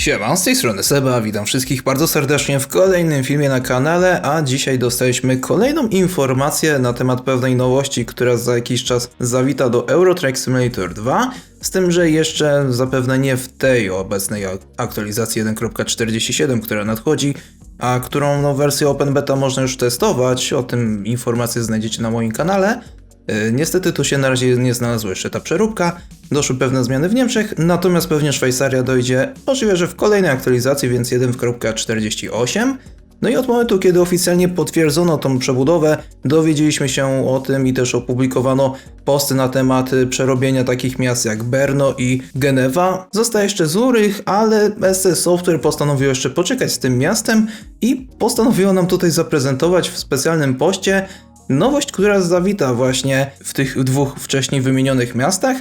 Siema, z tej strony Seba, witam wszystkich bardzo serdecznie w kolejnym filmie na kanale, a dzisiaj dostaliśmy kolejną informację na temat pewnej nowości, która za jakiś czas zawita do Eurotrack Simulator 2, z tym, że jeszcze zapewne nie w tej obecnej ak- aktualizacji 1.47, która nadchodzi, a którą no, wersję Open Beta można już testować, o tym informacje znajdziecie na moim kanale. E, Niestety tu się na razie nie znalazła jeszcze ta przeróbka. Doszły pewne zmiany w Niemczech, natomiast pewnie Szwajcaria dojdzie możliwe, że w kolejnej aktualizacji, więc 1.48. No i od momentu, kiedy oficjalnie potwierdzono tą przebudowę, dowiedzieliśmy się o tym i też opublikowano posty na temat przerobienia takich miast jak Brno i Genewa. Zostaje jeszcze Zurych, ale SC Software postanowiło jeszcze poczekać z tym miastem i postanowiło nam tutaj zaprezentować w specjalnym poście Nowość, która zawita właśnie w tych dwóch wcześniej wymienionych miastach,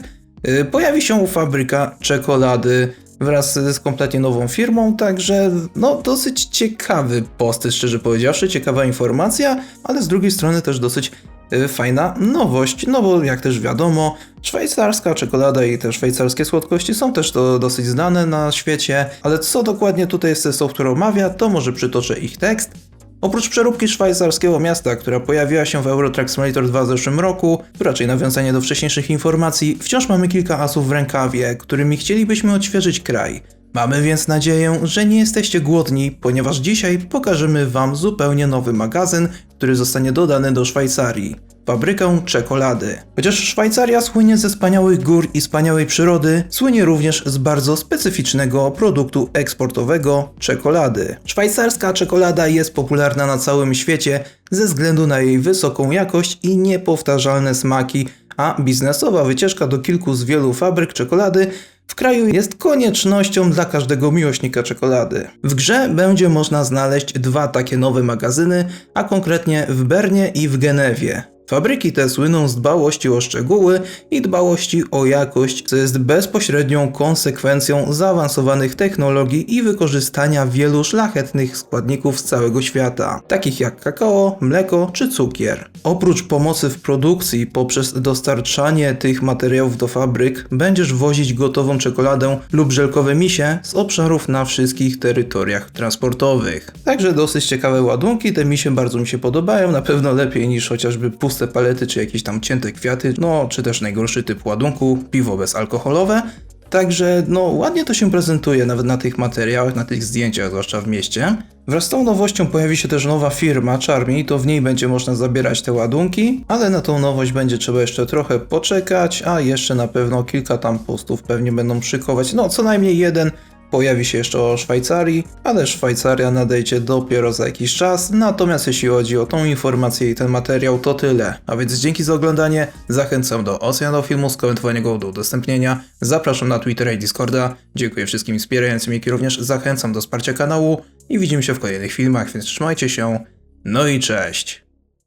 y, pojawi się fabryka czekolady wraz z kompletnie nową firmą, także no dosyć ciekawy post, szczerze powiedziawszy, ciekawa informacja, ale z drugiej strony też dosyć y, fajna nowość, no bo jak też wiadomo, szwajcarska czekolada i te szwajcarskie słodkości są też to dosyć znane na świecie, ale co dokładnie tutaj jest software omawia, to może przytoczę ich tekst. Oprócz przeróbki szwajcarskiego miasta, która pojawiła się w Eurotrack Simulator 2 w zeszłym roku, to raczej nawiązanie do wcześniejszych informacji, wciąż mamy kilka asów w rękawie, którymi chcielibyśmy odświeżyć kraj. Mamy więc nadzieję, że nie jesteście głodni, ponieważ dzisiaj pokażemy Wam zupełnie nowy magazyn, który zostanie dodany do Szwajcarii. Fabrykę czekolady. Chociaż Szwajcaria słynie ze wspaniałych gór i wspaniałej przyrody, słynie również z bardzo specyficznego produktu eksportowego czekolady. Szwajcarska czekolada jest popularna na całym świecie ze względu na jej wysoką jakość i niepowtarzalne smaki, a biznesowa wycieczka do kilku z wielu fabryk czekolady w kraju jest koniecznością dla każdego miłośnika czekolady. W grze będzie można znaleźć dwa takie nowe magazyny, a konkretnie w Bernie i w Genewie. Fabryki te słyną z dbałości o szczegóły i dbałości o jakość, co jest bezpośrednią konsekwencją zaawansowanych technologii i wykorzystania wielu szlachetnych składników z całego świata, takich jak kakao, mleko czy cukier. Oprócz pomocy w produkcji poprzez dostarczanie tych materiałów do fabryk, będziesz wozić gotową czekoladę lub żelkowe misie z obszarów na wszystkich terytoriach transportowych. Także dosyć ciekawe ładunki, te misie bardzo mi się podobają, na pewno lepiej niż chociażby puste palety czy jakieś tam cięte kwiaty, no czy też najgorszy typ ładunku, piwo bezalkoholowe. Także no ładnie to się prezentuje nawet na tych materiałach, na tych zdjęciach, zwłaszcza w mieście. Wraz z tą nowością pojawi się też nowa firma Charmy, to w niej będzie można zabierać te ładunki, ale na tą nowość będzie trzeba jeszcze trochę poczekać, a jeszcze na pewno kilka tam postów pewnie będą szykować, no co najmniej jeden Pojawi się jeszcze o Szwajcarii, ale Szwajcaria nadejdzie dopiero za jakiś czas. Natomiast jeśli chodzi o tą informację i ten materiał, to tyle. A więc dzięki za oglądanie. Zachęcam do oceny filmu, skomentowania go, do udostępnienia. Zapraszam na Twittera i Discorda. Dziękuję wszystkim wspierającym, jak i również zachęcam do wsparcia kanału. I widzimy się w kolejnych filmach, więc trzymajcie się. No i cześć.